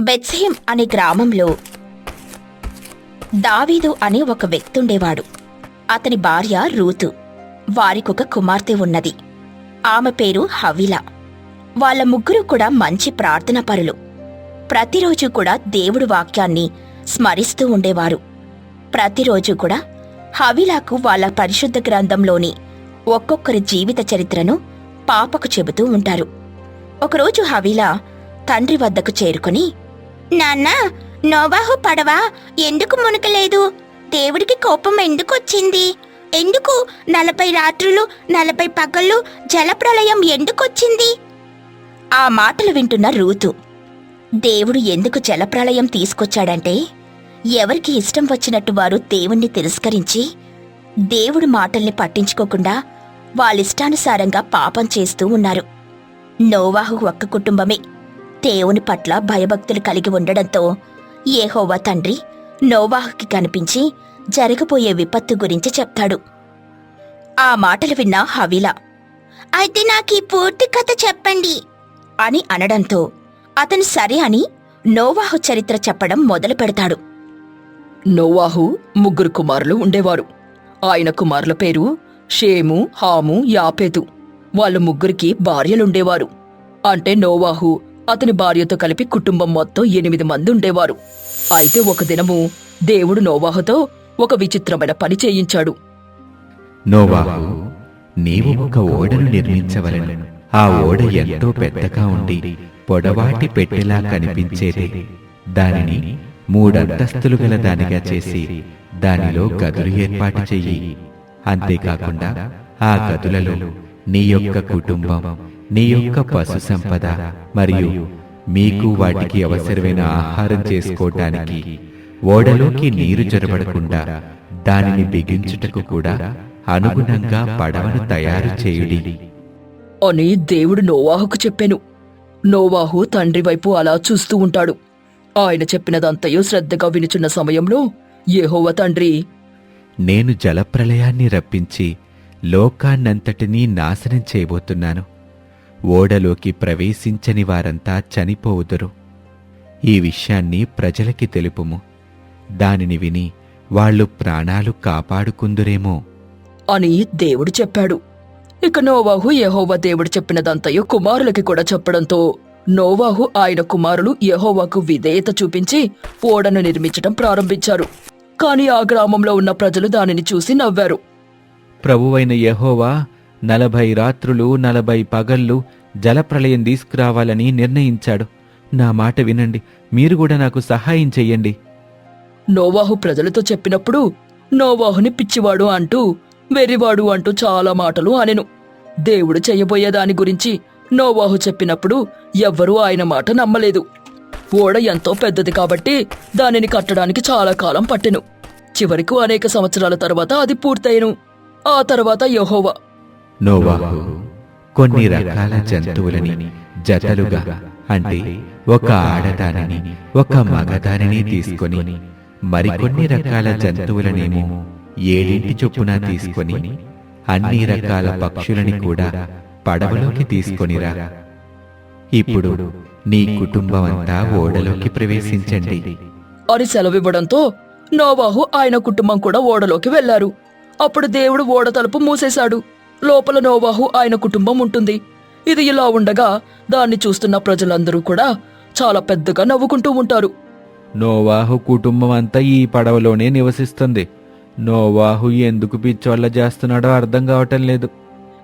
బెత్సయం అనే గ్రామంలో దావీదు అనే ఒక వ్యక్తుండేవాడు. అతని భార్య రూతు. వారికొక కుమార్తె ఉన్నది. ఆమె పేరు హవిల. వాళ్ళ ముగ్గురు కూడా మంచి ప్రార్థన పరులు. ప్రతిరోజు కూడా దేవుడు వాక్యాన్ని స్మరిస్తూ ఉండేవారు. ప్రతిరోజు కూడా హవిలాకు వాళ్ళ పరిశుద్ధ గ్రంథంలోని ఒక్కొక్కరి జీవిత చరిత్రను పాపకు చెబుతూ ఉంటారు. ఒకరోజు హవిలా తండ్రి వద్దకు చేరుకుని నాన్నా నోవాహు పడవ? ఎందుకు మునకలేదు? దేవుడికి కోపం ఎందుకు వచ్చింది ఎందుకు నలభై రాత్రులు నలభై పగళ్ళు జలప్రలయం ఎందుకొచ్చింది? ఆ మాటలు వింటున్న రూతు. దేవుడు ఎందుకు జలప్రలయం తీసుకొచ్చాడంటే ఎవరికి ఇష్టం వచ్చినట్టు వారు దేవుణ్ణి తిరస్కరించి దేవుడు మాటల్ని పట్టించుకోకుండా వాళ్ళిష్టానుసారంగా పాపం చేస్తూ ఉన్నారు. నోవాహు ఒక్క కుటుంబమే. దేవుని పట్ల భయభక్తులు కలిగి ఉండడంతో ఏహోవా తండ్రి నోవాహుకి కనిపించి జరగబోయే విపత్తు గురించి చెప్తాడు. ఆ మాటలు విన్న హవిలా అయితే నాకు ఈ పూర్తి కథ చెప్పండి అని అనడంతో అతను సరే అని నోవాహు చరిత్ర చెప్పడం మొదలు పెడతాడు. నోవాహు ముగ్గురు కుమారులు ఉండేవారు. ఆయన కుమారుల పేరు షేము హాము యాపేతు. వాళ్ళ ముగ్గురికి భార్యలుండేవారు. అంటే నోవాహు అతని భార్యతో కలిపి కుటుంబం మొత్తం ఎనిమిది మంది ఉండేవారు. అయితే ఒక దినము దేవుడు నోవాహుతో ఒక విచిత్రమైన పని చేయించాడు. నోవాహు నీవు ఒక ఓడను నిర్మించవలను. ఆ ఓడ ఎంతో పెద్దగా ఉండి పొడవాటి పెట్టెలా కనిపించేది? దానిని మూడంతస్తులు గల దానిగా చేసి దానిలో గదులు ఏర్పాటు చెయ్యి. అంతేకాకుండా ఆ గదులలో నీ యొక్క కుటుంబం నీ యొక్క పశు సంపద మరియు మీకు వాటికి అవసరమైన ఆహారం చేసుకోవటానికి ఓడలోకి నీరు జొరబడకుండా దానిని బిగించుటకు కూడా అనుగుణంగా పడవను తయారు చేయుడి. అని దేవుడు నోవాహుకు చెప్పాను. నోవాహు తండ్రి వైపు అలా చూస్తూ ఉంటాడు. ఆయన చెప్పినదంతయో శ్రద్ధగా వినుచున్న సమయంలో యెహోవా తండ్రి నేను జలప్రలయాన్ని రప్పించి లోకాన్నంతటినీ నాశనం చేయబోతున్నాను. ఓడలోకి ప్రవేశించని వారంతా చనిపోవుదురు. ఈ విషయాన్ని ప్రజలకి తెలుపుము. దానిని విని వాళ్ళు ప్రాణాలు కాపాడుకుందురేమో. అని దేవుడు చెప్పాడు. ఇక నోవాహు యెహోవా దేవుడు చెప్పినదంతయు కుమారులకి కూడా చెప్పడంతో నోవాహు ఆయన కుమారులు యెహోవాకు విధేయత చూపించి ఓడను నిర్మించడం ప్రారంభించారు. కాని ఆ గ్రామంలో ఉన్న ప్రజలు దానిని చూసి నవ్వారు. ప్రభువైన యెహోవా నలభై రాత్రులు నలభై పగళ్ళు జలప్రలయం తీసుకురావాలని నిర్ణయించాడు. నా మాట వినండి. మీరు కూడా నాకు సహాయం చెయ్యండి. నోవాహు ప్రజలతో చెప్పినప్పుడు నోవాహుని పిచ్చివాడు అంటూ వెర్రివాడు అంటూ చాలా మాటలు అనెను. దేవుడు చెయ్యబోయేదాని గురించి నోవాహు చెప్పినప్పుడు ఎవ్వరూ ఆయన మాట నమ్మలేదు. ఓడ ఎంతో పెద్దది కాబట్టి దానిని కట్టడానికి చాలా కాలం పట్టెను. చివరికి అనేక సంవత్సరాల తర్వాత అది పూర్తయిను ఆ తర్వాత యహోవా నోవాహు కొన్ని రకాల జంతువులని జతలుగా అంటే ఒక ఆడదానిని ఒక మగదానిని తీసుకొని మరికొన్ని రకాల జంతువులనేమో ఏడింటి చొప్పున తీసుకొని అన్ని రకాల పక్షులని కూడా పడవలోకి తీసుకొనిరా ఇప్పుడు నీ కుటుంబం అంతా ఓడలోకి ప్రవేశించండి. అని సెలవివ్వడంతో నోవాహు ఆయన కుటుంబం కూడా ఓడలోకి వెళ్ళారు అప్పుడు దేవుడు ఓడ తలుపు మూసేశాడు. లోపల నోవాహు ఆయన కుటుంబం ఉంటుంది. ఇది ఇలా ఉండగా దాన్ని చూస్తున్న ప్రజలందరూ కూడా చాలా పెద్దగా నవ్వుకుంటూ ఉంటారు. నోవాహు కుటుంబం అంతా ఈ పడవలోనే నివసిస్తుంది. నోవాహు ఎందుకు పిచ్చోళ్ళ చేస్తున్నాడో అర్థం కావటం లేదు.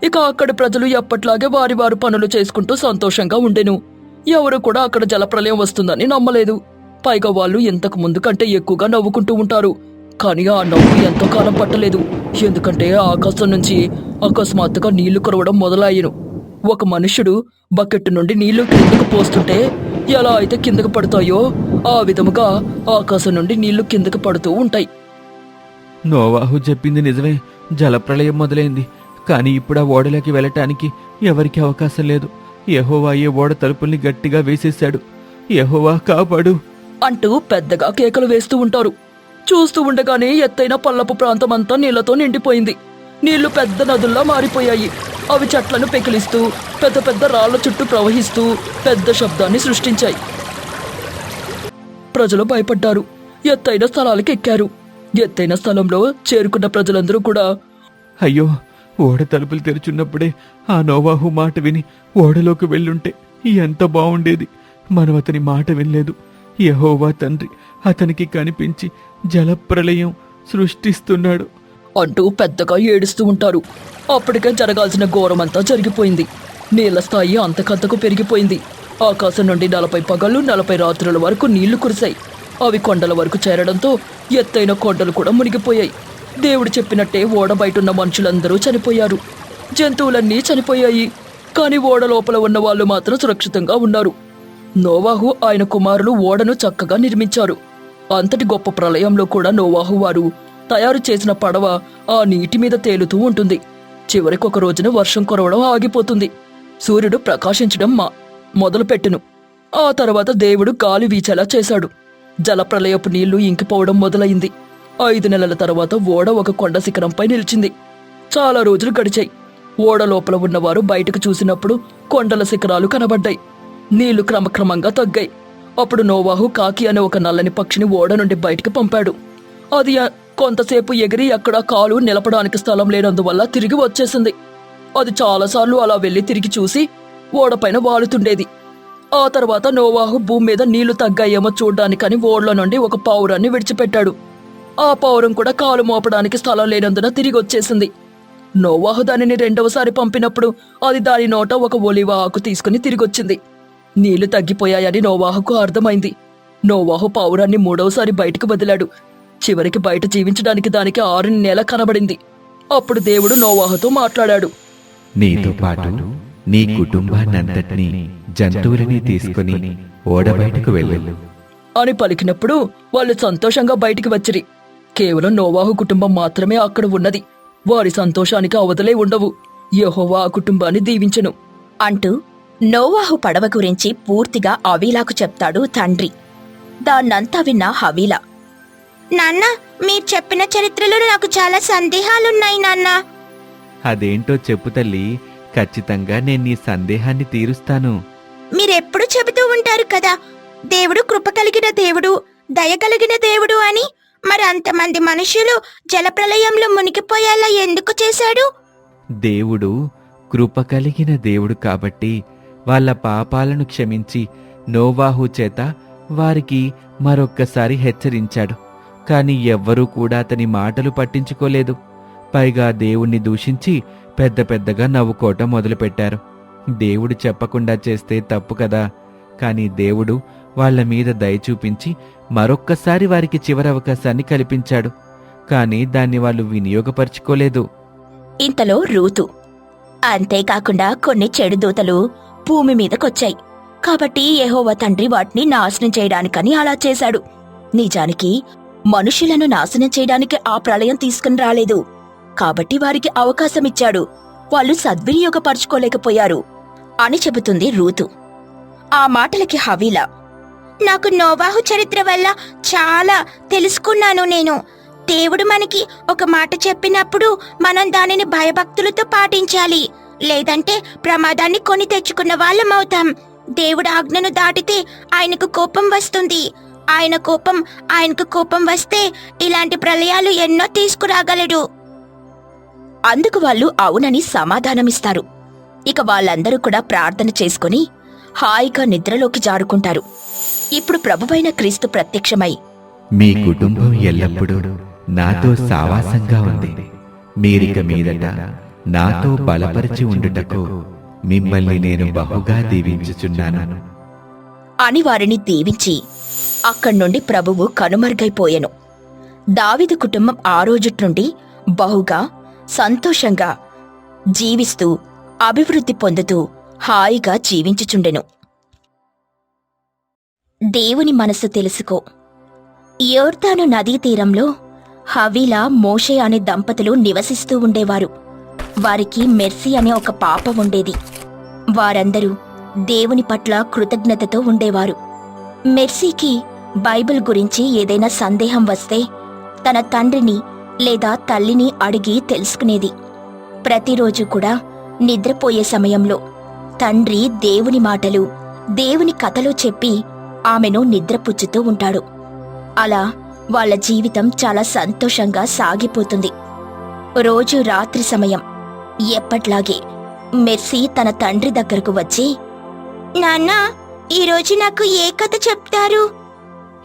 ఇక అక్కడి ప్రజలు ఎప్పట్లాగే వారి వారి పనులు చేసుకుంటూ సంతోషంగా ఉండెను. ఎవరు కూడా అక్కడ జలప్రలయం వస్తుందని నమ్మలేదు. పైగా వాళ్ళు ఇంతకు ముందు కంటే ఎక్కువగా నవ్వుకుంటూ ఉంటారు. కానీ ఆ నవ్వు ఎంతో కాలం పట్టలేదు. ఎందుకంటే ఆకాశం నుంచి అకస్మాత్తుగా నీళ్ళు కురవడం మొదలయ్యను. ఒక మనుష్యుడు బకెట్ నుండి నీళ్ళు కిందకు పోస్తుంటే ఎలా అయితే కిందకు పడతాయో ఆ విధముగా ఆకాశం నుండి నీళ్ళు కిందకు పడుతూ ఉంటాయి. నోవాహు చెప్పింది నిజమే. జలప్రలయం మొదలైంది. కానీ ఇప్పుడు ఆ ఓడలోకి వెళ్ళటానికి ఎవరికి అవకాశం లేదు. యెహోవా ఏ ఓడ తలుపుల్ని గట్టిగా వేసేశాడు. యెహోవా కాపాడు. అంటూ పెద్దగా కేకలు వేస్తూ ఉంటారు. చూస్తూ ఉండగానే ఎత్తైన పల్లపు ప్రాంతమంతా నీళ్ళతో నిండిపోయింది. నీళ్ళు పెద్ద నదుల్లా మారిపోయాయి. అవి చెట్లను పెకిలిస్తూ పెద్ద పెద్ద రాళ్ళ చుట్టూ ప్రవహిస్తూ పెద్ద శబ్దాన్ని సృష్టించాయి. ప్రజలు భయపడ్డారు. ఎత్తైన స్థలాలకు ఎక్కారు. ఎత్తైన స్థలంలో చేరుకున్న ప్రజలందరూ కూడా అయ్యో ఓడ తలుపులు తెరుచున్నప్పుడే ఆ నోవాహు మాట విని ఓడలోకి వెళ్ళుంటే ఎంత బాగుండేది మనం అతని మాట వినలేదు. యహోవా తండ్రి అతనికి కనిపించి జలప్రలయం సృష్టిస్తున్నాడు. అంటూ పెద్దగా ఏడుస్తూ ఉంటారు. అప్పటికే జరగాల్సిన ఘోరమంతా జరిగిపోయింది. నీళ్ళ స్థాయి అంతకంతకు పెరిగిపోయింది. ఆకాశం నుండి నలభై పగళ్ళు నలభై రాత్రుల వరకు నీళ్ళు కురిశాయి. అవి కొండల వరకు చేరడంతో ఎత్తైన కొండలు కూడా మునిగిపోయాయి. దేవుడు చెప్పినట్టే ఓడ బయటున్న మనుషులందరూ చనిపోయారు. జంతువులన్నీ చనిపోయాయి. కానీ ఓడ లోపల ఉన్న వాళ్ళు మాత్రం సురక్షితంగా ఉన్నారు. నోవాహు ఆయన కుమారులు ఓడను చక్కగా నిర్మించారు. అంతటి గొప్ప ప్రళయంలో కూడా నోవాహు వారు తయారు చేసిన పడవ ఆ నీటి మీద తేలుతూ ఉంటుంది. చివరికి ఒక రోజున వర్షం కురవడం ఆగిపోతుంది. సూర్యుడు ప్రకాశించడం మా మొదలుపెట్టును. ఆ తర్వాత దేవుడు గాలి వీచేలా చేశాడు. జలప్రలయపు నీళ్ళు ఇంకిపోవడం మొదలైంది. ఐదు నెలల తర్వాత ఓడ ఒక కొండ శిఖరంపై నిలిచింది. చాలా రోజులు గడిచాయి. ఓడ లోపల ఉన్నవారు బయటకు చూసినప్పుడు కొండల శిఖరాలు కనబడ్డాయి. నీళ్ళు క్రమక్రమంగా తగ్గాయి. అప్పుడు నోవాహు కాకి అనే ఒక నల్లని పక్షిని ఓడ నుండి బయటికి పంపాడు. అది కొంతసేపు ఎగిరి అక్కడ కాలు నిలపడానికి స్థలం లేనందువల్ల తిరిగి వచ్చేసింది. అది చాలాసార్లు అలా వెళ్ళి తిరిగి చూసి ఓడపైన వాలుతుండేది. ఆ తర్వాత నోవాహు భూమి మీద నీళ్ళు తగ్గాయేమో చూడ్డానికని ఓడల నుండి ఒక పావురాన్ని విడిచిపెట్టాడు. ఆ పావురం కూడా కాలు మోపడానికి స్థలం లేనందున తిరిగి వచ్చేసింది నోవాహు దానిని రెండవసారి పంపినప్పుడు అది దాని నోట ఒక ఒలివ ఆకు తీసుకుని తిరిగొచ్చింది. నీళ్ళు తగ్గిపోయాయని నోవాహుకు అర్థమైంది. నోవాహు పావురాన్ని మూడవసారి బయటకు వదిలాడు. చివరికి బయట జీవించడానికి దానికి ఆరు నెల కనబడింది. అప్పుడు దేవుడు నోవాహుతో మాట్లాడాడు. నీతో పాటు నీ కుటుంబాన్నంతటినీ జంతువులని తీసుకుని ఓడ బయటకు వెళ్ళు. అని పలికినప్పుడు వాళ్ళు సంతోషంగా బయటికి వచ్చిరి. కేవలం నోవాహు కుటుంబం మాత్రమే అక్కడ ఉన్నది. వారి సంతోషానికి అవధలే ఉండవు. యెహోవా ఆ కుటుంబాన్ని దీవించెను. అంటూ నోవాహు పడవ గురించి పూర్తిగా అవీలాకు చెప్తాడు తండ్రి. దాన్నంతా విన్న హవీలా. నాన్న మీరు చెప్పిన చరిత్రలో నాకు చాలా సందేహాలున్నాయి నాన్న. అదేంటో చెప్పు తల్లి. ఖచ్చితంగా నేను నీ సందేహాన్ని తీరుస్తాను. మీరెప్పుడు చెబుతూ ఉంటారు కదా దేవుడు కృప కలిగిన దేవుడు దయ కలిగిన దేవుడు అని. మరి అంతమంది మనుషులు జలప్రలయంలో మునిగిపోయేలా ఎందుకు చేశాడు? దేవుడు కృప కలిగిన దేవుడు కాబట్టి వాళ్ళ పాపాలను క్షమించి నోవాహు చేత వారికి మరొక్కసారి హెచ్చరించాడు. కాని ఎవ్వరూ కూడా అతని మాటలు పట్టించుకోలేదు. పైగా దేవుణ్ణి దూషించి పెద్ద పెద్దగా నవ్వుకోవటం మొదలుపెట్టారు. దేవుడు చెప్పకుండా చేస్తే తప్పు కదా? కాని దేవుడు వాళ్ళ మీద దయ చూపించి మరొక్కసారి వారికి చివరి అవకాశాన్ని కల్పించాడు. కాని దాన్ని వాళ్ళు వినియోగపరుచుకోలేదు. ఇంతలో రూతు అంతేకాకుండా కొన్ని చెడు దూతలు భూమి మీదకొచ్చాయి. కాబట్టి యెహోవా తండ్రి వాటిని నాశనం చేయడానికని అలా చేశాడు. నిజానికి మనుషులను నాశనం చేయడానికి ఆ ప్రళయం తీసుకుని రాలేదు. కాబట్టి వారికి అవకాశం ఇచ్చాడు వాళ్ళు సద్వినియోగపరుచుకోలేకపోయారు. అని చెబుతుంది రూతు. ఆ మాటలకి హవీలా. నాకు నోవాహు చరిత్ర వల్ల చాలా తెలుసుకున్నాను నేను. దేవుడు మనకి ఒక మాట చెప్పినప్పుడు మనం దానిని భయభక్తులతో పాటించాలి. లేదంటే ప్రమాదాన్ని కొని తెచ్చుకున్న వాళ్ళం అవుతాం. దేవుడు ఆజ్ఞను దాటితే ఆయనకు కోపం వస్తుంది. ఆయన కోపం ఆయనకు కోపం వస్తే ఇలాంటి ప్రళయాలు ఎన్నో తీసుకురాగలడు. అందుకు వాళ్ళు అవునని సమాధానమిస్తారు. ఇక వాళ్ళందరూ కూడా ప్రార్థన చేసుకుని హాయిగా నిద్రలోకి జారుకుంటారు. ఇప్పుడు ప్రభువైన క్రీస్తు ప్రత్యక్షమై. మీ కుటుంబం ఎల్లప్పుడూ నాతో సావాసంగా ఉంది. మీరిక మీదట నాతో బలపరిచి ఉండుటకు మిమ్మల్ని నేను బహుగా దీవించుచున్నాను. అని వారిని దీవించి అక్కడి నుండి ప్రభువు కనుమరుగైపోయాను. దావిదు కుటుంబం ఆ రోజుటి నుండి బహుగా సంతోషంగా జీవిస్తూ అభివృద్ధి పొందుతూ హాయిగా జీవించుచుండెను. దేవుని మనసు తెలుసుకో. యోర్దాను నదీ తీరంలో హవీలా మోషే అనే దంపతులు నివసిస్తూ ఉండేవారు. వారికి మెర్సీ అనే ఒక పాప ఉండేది. వారందరూ దేవుని పట్ల కృతజ్ఞతతో ఉండేవారు. మెర్సీకి బైబిల్ గురించి ఏదైనా సందేహం వస్తే తన తండ్రిని లేదా తల్లిని అడిగి తెలుసుకునేది. ప్రతిరోజు కూడా నిద్రపోయే సమయంలో తండ్రి దేవుని మాటలు దేవుని కథలు చెప్పి ఆమెను నిద్రపుచ్చుతూ ఉంటాడు. అలా వాళ్ళ జీవితం చాలా సంతోషంగా సాగిపోతుంది. రోజు రాత్రి సమయం ఎప్పట్లాగే మెర్సీ తన తండ్రి దగ్గరకు వచ్చి నాన్న ఈరోజు నాకు ఏ కథ చెప్తారు?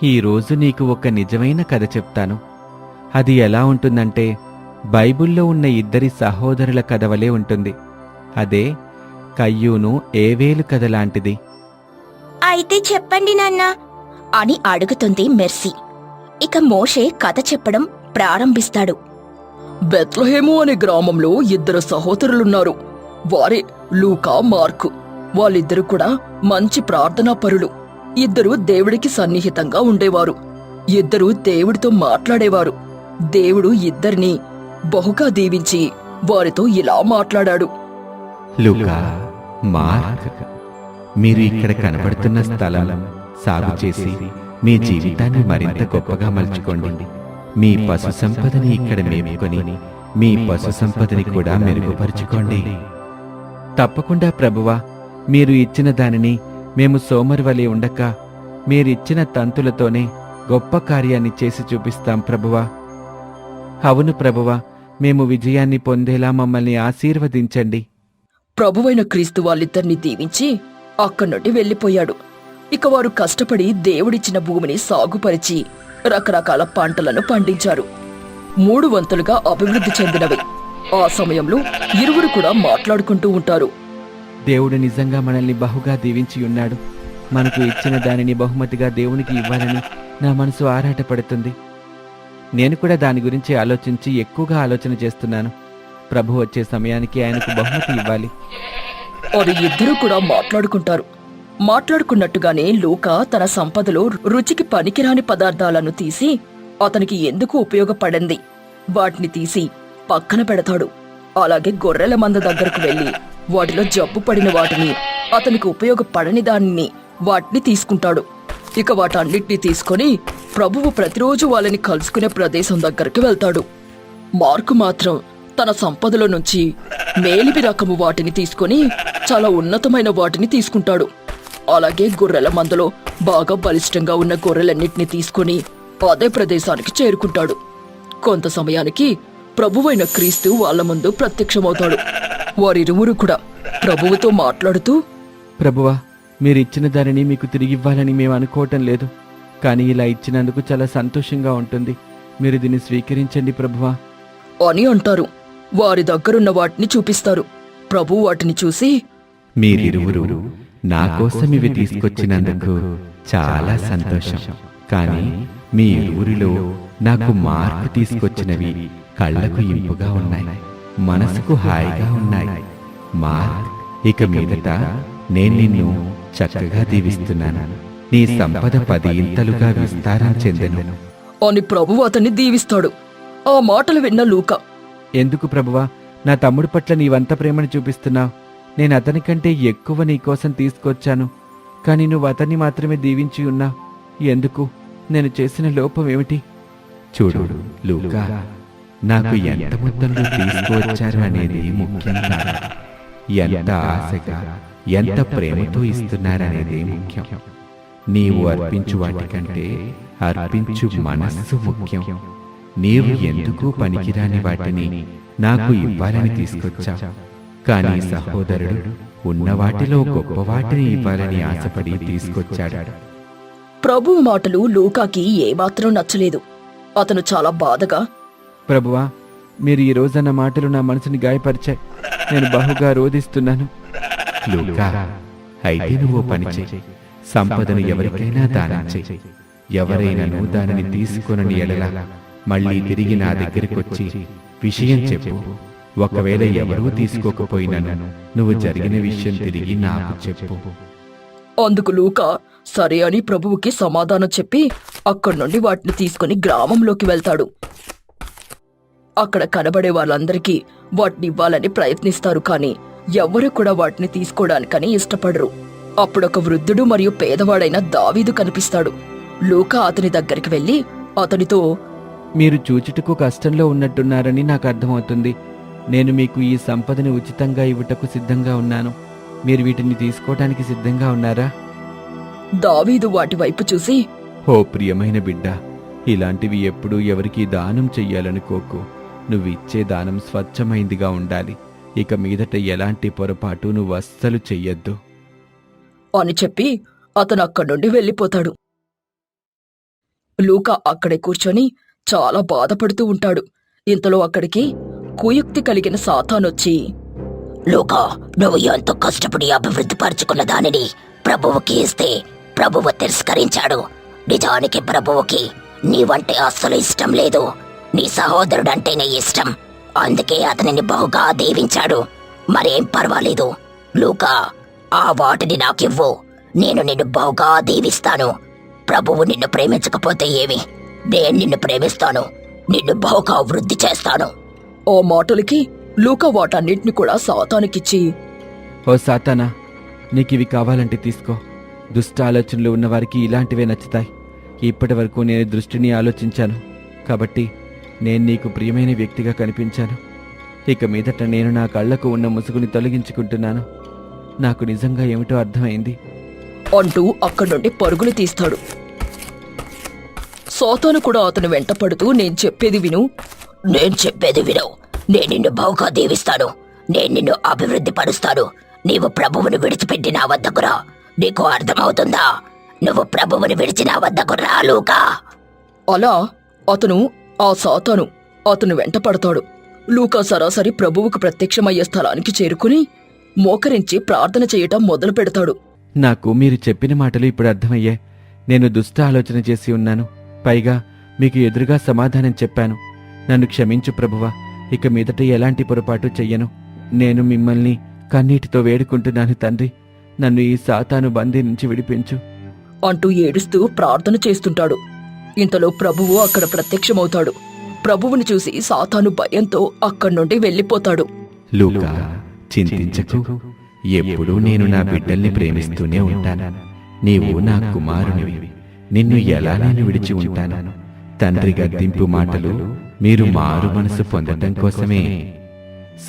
ఈ రోజు నీకు ఒక నిజమైన కథ చెప్తాను. అది ఎలా ఉంటుందంటే బైబిల్లో ఉన్న ఇద్దరి సహోదరుల కథ వలె ఉంటుంది. అదే కయ్యూను ఏవేలు కథ లాంటిది. అయితే చెప్పండి నాన్న అని అడుగుతుంది మెర్సీ ఇక మోషే కథ చెప్పడం ప్రారంభిస్తాడు. బెత్లహేము అనే గ్రామంలో ఇద్దరు సహోదరులున్నారు. వారే లూకా మార్కు. వాళ్ళిద్దరూ కూడా మంచి ప్రార్థనా పరులు. ఇద్దరు దేవుడికి సన్నిహితంగా ఉండేవారు. ఇద్దరు దేవుడితో మాట్లాడేవారు. దేవుడు ఇద్దరిని బహుగా దీవించి వారితో ఇలా మాట్లాడాడు. మీరు ఇక్కడ కనబడుతున్న స్థలం సాగు చేసి మీ జీవితాన్ని మరింత గొప్పగా మలుచుకోండి. మీ పశు సంపదని ఇక్కడ మేపుకొని మీ పశు సంపదని కూడా మెరుగుపరుచుకోండి. తప్పకుండా ప్రభువా మీరు ఇచ్చిన దానిని మేము సోమరి ఉండక మీరిచ్చిన తంతులతోనే గొప్ప కార్యాన్ని చేసి చూపిస్తాం ప్రభువా. అవును ప్రభువా మేము విజయాన్ని పొందేలా మమ్మల్ని ఆశీర్వదించండి. ప్రభువైన క్రీస్తు వాళ్ళిద్దరిని దీవించి అక్కడి నుండి వెళ్ళిపోయాడు. ఇక వారు కష్టపడి దేవుడిచ్చిన భూమిని సాగుపరిచి రకరకాల పంటలను పండించారు. మూడు వంతులుగా అభివృద్ధి చెందినవి. ఆ సమయంలో ఇరువురు కూడా మాట్లాడుకుంటూ ఉంటారు. దేవుడు నిజంగా మనల్ని బహుగా దీవించి ఉన్నాడు. మనకు ఇచ్చిన దానిని బహుమతిగా దేవునికి ఇవ్వాలని నా మనసు ఆరాటపడుతుంది. నేను కూడా దాని గురించి ఆలోచించి ఎక్కువగా ఆలోచన చేస్తున్నాను. ప్రభు వచ్చే సమయానికి ఆయనకు బహుమతి ఇవ్వాలి. వారు ఇద్దరూ కూడా మాట్లాడుకుంటారు. మాట్లాడుకున్నట్టుగానే లూకా తన సంపదలో రుచికి పనికిరాని పదార్థాలను తీసి అతనికి ఎందుకు ఉపయోగపడింది? వాటిని తీసి పక్కన పెడతాడు. అలాగే గొర్రెల మంద దగ్గరకు వెళ్ళి వాటిలో జబ్బు పడిన వాటిని అతనికి ఉపయోగపడని దానిని వాటిని తీసుకుంటాడు. ఇక వాటన్నిటినీ తీసుకొని ప్రభువు ప్రతిరోజు వాళ్ళని కలుసుకునే ప్రదేశం దగ్గరికి వెళ్తాడు. మార్కు మాత్రం తన సంపదలో నుంచి మేలిమి రకము వాటిని తీసుకొని చాలా ఉన్నతమైన వాటిని తీసుకుంటాడు. అలాగే గొర్రెల మందలో బాగా బలిష్టంగా ఉన్న గొర్రెలన్నిటిని తీసుకొని అదే ప్రదేశానికి చేరుకుంటాడు. కొంత సమయానికి ప్రభువైన క్రీస్తు వాళ్ళ ముందు ప్రత్యక్షమవుతాడు. వారిరువురు కూడా ప్రభువుతో మాట్లాడుతూ ప్రభువా మీరు ఇచ్చిన దానిని మీకు తిరిగివ్వాలని మేము అనుకోవటం లేదు. కానీ ఇలా ఇచ్చినందుకు చాలా సంతోషంగా ఉంటుంది. మీరు దీన్ని స్వీకరించండి ప్రభువా. అని అంటారు. వారి దగ్గరున్న వాటిని చూపిస్తారు. ప్రభు వాటిని చూసి మీరిరువురు నా కోసం ఇవి తీసుకొచ్చినందుకు చాలా సంతోషం. కానీ మీ ఇరువురిలో నాకు మార్పు తీసుకొచ్చినవి కళ్ళకు ఇంపుగా ఉన్నాయి. మనసుకు హాయిగా ఉన్నాయి. మార్క్ ఇక మీదట నేను నిన్ను చక్కగా దీవిస్తున్నాను. నీ సంపద పది ఇంతలుగా విస్తారం చెందెను. అని ప్రభు అతన్ని దీవిస్తాడు. ఆ మాటలు విన్న లూక. ఎందుకు ప్రభువా? నా తమ్ముడి పట్ల నీవంత ప్రేమను చూపిస్తున్నావు. నేను అతని కంటే ఎక్కువ నీ కోసం తీసుకొచ్చాను. కానీ నువ్వు అతన్ని మాత్రమే దీవించి ఉన్నావు ఎందుకు? నేను చేసిన లోపం ఏమిటి? చూడు లూకా నాకు ఎంత మొత్తంలో తీసుకువచ్చారు అనేది ముఖ్యం కాదు. ఎంత ఆశగా ఎంత ప్రేమతో ఇస్తున్నారనేది ముఖ్యం. నీవు అర్పించు వాటికంటే అర్పించు మనస్సు ముఖ్యం. నీవు ఎందుకు పనికిరాని వాటిని నాకు ఇవ్వాలని తీసుకొచ్చావు? కానీ సహోదరుడు ఉన్న వాటిలో గొప్ప వాటిని ఇవ్వాలని ఆశపడి తీసుకొచ్చాడు. ప్రభు మాటలు లూకాకి ఏమాత్రం నచ్చలేదు. అతను చాలా బాధగా ప్రభువా మీరు ఈ రోజన్న మాటలు నా మనసుని గాయపరిచాయి. నేను బహుగా రోధిస్తున్నాను. లూకా అయితే నువ్వు పని చెయ్యి సంపదను ఎవరికైనా దానం చెయ్యి ఎవరైనాను దానిని తీసుకొనని ఎడల. మళ్ళీ తిరిగి నా దగ్గరికి వచ్చి విషయం చెప్పు. ఒకవేళ ఎవరూ తీసుకోకపోయినను నువ్వు జరిగిన విషయం తిరిగి నాకు చెప్పు. అందుకు లూకా సరే అని ప్రభువుకి సమాధానం చెప్పి అక్కడి నుండి వాటిని తీసుకుని గ్రామంలోకి వెళ్తాడు. అక్కడ కనబడే వాళ్ళందరికీ వాటిని ఇవ్వాలని ప్రయత్నిస్తారు కానీ ఎవ్వరూ కూడా వాటిని తీసుకోవడానికని ఇష్టపడరు. అప్పుడొక వృద్ధుడు మరియు పేదవాడైన దావీదు కనిపిస్తాడు. లూకా అతని దగ్గరికి వెళ్ళి అతనితో మీరు చూచుటకు కష్టంలో ఉన్నట్టున్నారని నాకు అర్థమవుతుంది. నేను మీకు ఈ సంపదని ఉచితంగా ఇవ్వటకు సిద్ధంగా ఉన్నాను. మీరు వీటిని తీసుకోవడానికి సిద్ధంగా ఉన్నారా? దావీదు వాటి వైపు చూసి ఓ ప్రియమైన బిడ్డ ఇలాంటివి ఎప్పుడూ ఎవరికీ దానం చెయ్యాలనుకోకు నువ్వు ఇచ్చే దానం స్వచ్ఛమైందిగా ఉండాలి. ఇక మీదట ఎలాంటి పొరపాటు నువ్వు అస్సలు చెయ్యొద్దు. అని చెప్పి అతను అక్కడి నుండి వెళ్ళిపోతాడు. లూకా అక్కడే కూర్చొని చాలా బాధపడుతూ ఉంటాడు. ఇంతలో అక్కడికి కుయుక్తి కలిగిన సాతానొచ్చి లూకా నువ్వు ఎంతో కష్టపడి అభివృద్ధి పరుచుకున్న దానిని ప్రభువుకి ఇస్తే ప్రభువు తిరస్కరించాడు. నిజానికి ప్రభువుకి నీవంటే అస్సలు ఇష్టం లేదు. నీ సహోదరుడంటేనే ఇష్టం. అందుకే అతనిని బహుగా దీవించాడు. మరేం పర్వాలేదు. లూకా ఆ వాటిని నాకివ్వు. నేను నిన్ను బహుగా దీవిస్తాను. ప్రభువు నిన్ను ప్రేమించకపోతే ఏమి? నేను నిన్ను ప్రేమిస్తాను. నిన్ను బహుగా వృద్ధి చేస్తాను. ఆ మాటలకి లూకా వాటన్నిటిని కూడా సాతానికిచ్చి. ఓ సాతానా నీకివి కావాలంటే తీసుకో. దుష్ట ఆలోచనలు ఉన్నవారికి ఇలాంటివే నచ్చుతాయి. ఇప్పటి వరకు నేను దృష్టిని ఆలోచించాను. కాబట్టి నేను నీకు ప్రియమైన వ్యక్తిగా కనిపించాను. ఇక మీదట నేను నా కళ్ళకు ఉన్న ముసుగుని తొలగించుకుంటున్నాను. నాకు నిజంగా ఏమిటో అర్థమైంది. అంటూ అక్కడి నుండి పరుగులు తీస్తాడు. సాతాను కూడా అతను వెంట పడుతూ నేను చెప్పేది విను నేను చెప్పేది వినవు. నేను నిన్ను బహుగా దీవిస్తాను. నేను నిన్ను అభివృద్ధి పరుస్తాను నీవు ప్రభువును విడిచిపెట్టి నా వద్దకు రా. నీకు అర్థమవుతుందా? నువ్వు ప్రభువుని విడిచి నా వద్దకు రా లూకా. అలా అతను ఆ సాతాను అతను వెంట పడతాడు. లూకా సరాసరి ప్రభువుకు ప్రత్యక్షమయ్యే స్థలానికి చేరుకుని మోకరించి ప్రార్థన చేయటం మొదలు పెడతాడు. నాకు మీరు చెప్పిన మాటలు ఇప్పుడు అర్థమయ్యాయి నేను దుష్ట ఆలోచన చేసి ఉన్నాను. పైగా మీకు ఎదురుగా సమాధానం చెప్పాను. నన్ను క్షమించు ప్రభువా. ఇక మీదట ఎలాంటి పొరపాటు చెయ్యను. నేను మిమ్మల్ని కన్నీటితో వేడుకుంటున్నాను తండ్రి. నన్ను ఈ సాతాను బందీ నుంచి విడిపించు. అంటూ ఏడుస్తూ ప్రార్థన చేస్తుంటాడు. ఇంతలో ప్రభువు అక్కడ ప్రత్యక్షమవుతాడు. ప్రభువుని చూసి సాతాను భయంతో అక్కడి నుండి వెళ్ళిపోతాడు. లూకా చింతించకు. ఎప్పుడూ నేను నా బిడ్డల్ని ప్రేమిస్తూనే ఉంటాను. నీవు నా కుమారునివి. నిన్ను ఎలా నేను విడిచి ఉంటాను? తండ్రి గద్దింపు మాటలు మీరు మారు మనసు పొందటం కోసమే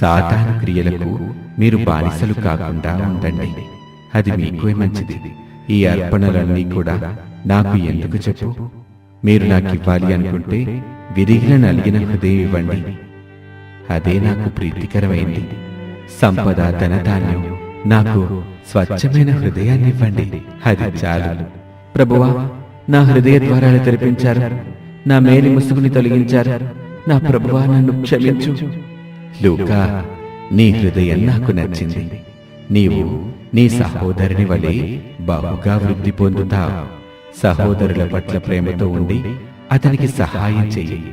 సాతాను క్రియలకు మీరు బానిసలు కాకుండా ఉండండి. అది మీకే మంచిది. ఈ అర్పణలన్నీ కూడా నాకు ఎందుకు చెప్పు? మీరు నాకు ఇవ్వాలి అనుకుంటే విరిగిన నలిగిన హృదయం ఇవ్వండి. అదే నాకు ప్రీతికరమైంది. సంపద ధనధాన్యం నాకు స్వచ్ఛమైన హృదయాన్ని ఇవ్వండి. అది చాలు. ప్రభువా నా హృదయ ద్వారాలు తెరిపించారు. నా మేలి ముసుగుని తొలగించారు. నా ప్రభువా నన్ను క్షమించు. లూకా నీ హృదయం నాకు నచ్చింది. నీవు నీ సహోదరుని వలె బహుగా వృద్ధి పొందుతావు. సహోదరుల పట్ల ప్రేమతో ఉండి అతనికి సహాయం చెయ్యి.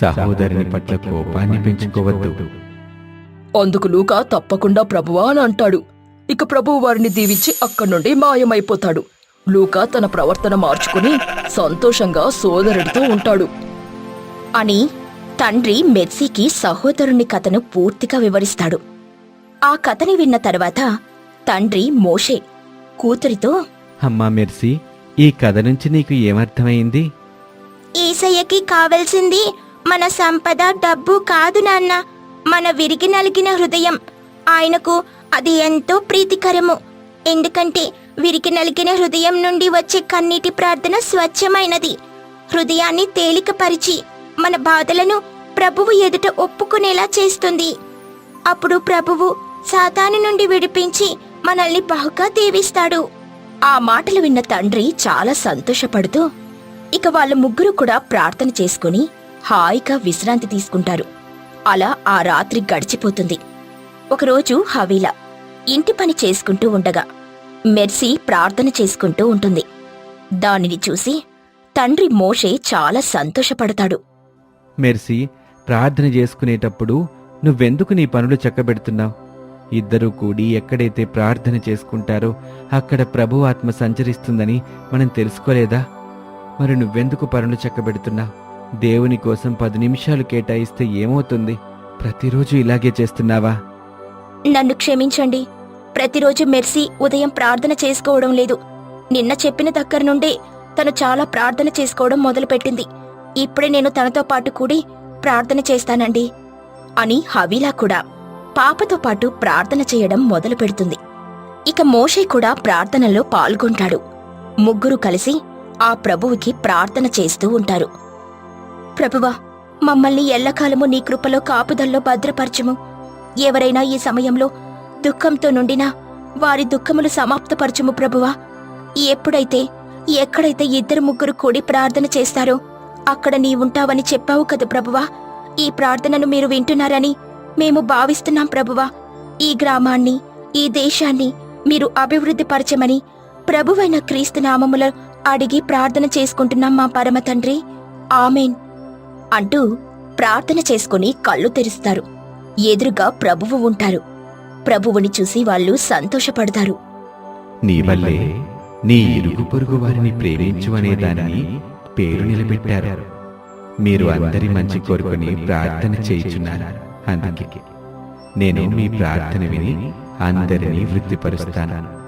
సహోదరుని పట్ల కోపాన్ని పెంచుకోవద్దు. అందుకు లూకా తప్పకుండా ప్రభువా అని అంటాడు. ఇక ప్రభువు వారిని దీవించి అక్కడి నుండి మాయమైపోతాడు. లూకా తన ప్రవర్తన మార్చుకుని సంతోషంగా సోదరుడితో ఉంటాడు. అని తండ్రి మెర్సీకి సహోదరుని కథను పూర్తిగా వివరిస్తాడు. ఆ కథని విన్న తర్వాత తండ్రి మోషే కూతురితో అమ్మా మెర్సీ ఈ కథ నుంచి నీకు ఏమర్థమైంది? ఈసయ్యకి కావలసింది మన సంపద డబ్బు కాదు నాన్న. మన విరిగి నలిగిన హృదయం ఆయనకు అది ఎంతో ప్రీతికరము. ఎందుకంటే వీరికి నలిగిన హృదయం నుండి వచ్చే కన్నీటి ప్రార్థన స్వచ్ఛమైనది. హృదయాన్ని తేలికపరిచి మన బాధలను ప్రభువు ఎదుట ఒప్పుకునేలా చేస్తుంది. అప్పుడు ప్రభువు సాతాను నుండి విడిపించి మనల్ని బహుగా దీవిస్తాడు. ఆ మాటలు విన్న తండ్రి చాలా సంతోషపడుతూ ఇక వాళ్ళ ముగ్గురు కూడా ప్రార్థన చేసుకుని హాయిగా విశ్రాంతి తీసుకుంటారు. అలా ఆ రాత్రి గడిచిపోతుంది. ఒకరోజు హవీలా ఇంటి పని చేసుకుంటూ ఉండగా మెర్సీ ప్రార్థన చేసుకుంటూ ఉంటుంది. దానిని చూసి తండ్రి మోషే చాలా సంతోషపడతాడు. మెర్సీ ప్రార్థన చేసుకునేటప్పుడు నువ్వెందుకు నీ పనులు చక్కబెడుతున్నావు? ఇద్దరూ కూడి ఎక్కడైతే ప్రార్థన చేసుకుంటారో అక్కడ ప్రభు ఆత్మ సంచరిస్తుందని మనం తెలుసుకోలేదా? మరి నువ్వెందుకు పనులు చక్కబెడుతున్నావు? దేవుని కోసం పది నిమిషాలు కేటాయిస్తే ఏమవుతుంది? ప్రతిరోజు ఇలాగే చేస్తున్నావా? నన్ను క్షమించండి. ప్రతిరోజు మెర్సీ ఉదయం ప్రార్థన చేసుకోవడం లేదు. నిన్న చెప్పిన దగ్గర నుండే తను చాలా ప్రార్థన చేసుకోవడం మొదలుపెట్టింది. ఇప్పుడే నేను తనతో పాటు కూడి ప్రార్థన చేస్తానండి అని హవీలా కూడా పాపతో పాటు ప్రార్థన చేయడం మొదలు పెడుతుంది ఇక మోషే కూడా ప్రార్థనలో పాల్గొంటాడు. ముగ్గురు కలిసి ఆ ప్రభువుకి ప్రార్థన చేస్తూ ఉంటారు. ప్రభువా మమ్మల్ని ఎల్లకాలము నీ కృపలో కాపుదల్లో భద్రపరచము. ఎవరైనా ఈ సమయంలో దుఃఖంతో నుండినా వారి దుఃఖములు సమాప్తపరచుము ప్రభువా. ఎప్పుడైతే ఎక్కడైతే ఇద్దరు ముగ్గురు కూడి ప్రార్థన చేస్తారో అక్కడ నీ ఉంటావని చెప్పావు కదా ప్రభువా. ఈ ప్రార్థనను మీరు వింటున్నారని మేము భావిస్తున్నాం ప్రభువా. ఈ గ్రామాన్ని ఈ దేశాన్ని మీరు అభివృద్ధి పరచమని ప్రభువైన క్రీస్తు నామములో అడిగి ప్రార్థన చేసుకుంటున్నాం మా పరమ తండ్రి. ఆమెన్. అంటూ ప్రార్థన చేసుకుని కళ్ళు తెరుస్తారు. ఎదురుగా ప్రభువు ఉంటారు. ప్రభువుని చూసి వాళ్ళు సంతోషపడతారు. నీ వల్లే నీ ఇరుగు పొరుగు వారిని ప్రేమించు అనే దానిని పేరు నిలబెట్టారు. మీరు అందరి మంచి కోరుకుని ప్రార్థన చేయుచున్నారు. అందుకే నేను మీ ప్రార్థన విని అందరినీ వృత్తిపరుస్తాను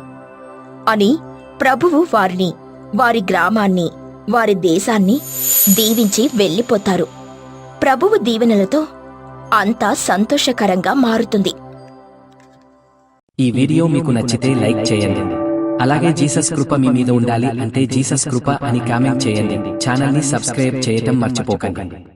అని ప్రభువు వారిని వారి గ్రామాన్ని వారి దేశాన్ని దీవించి వెళ్ళిపోతారు. ప్రభువు దీవెనలతో అంతా సంతోషకరంగా మారుతుంది. ఈ వీడియో మీకు నచ్చితే లైక్ చేయండి. అలాగే జీసస్ కృప మీ మీద ఉండాలి అంటే జీసస్ కృప అని కామెంట్ చేయండి. ఛానల్ని సబ్స్క్రైబ్ చేయటం మర్చిపోకండి.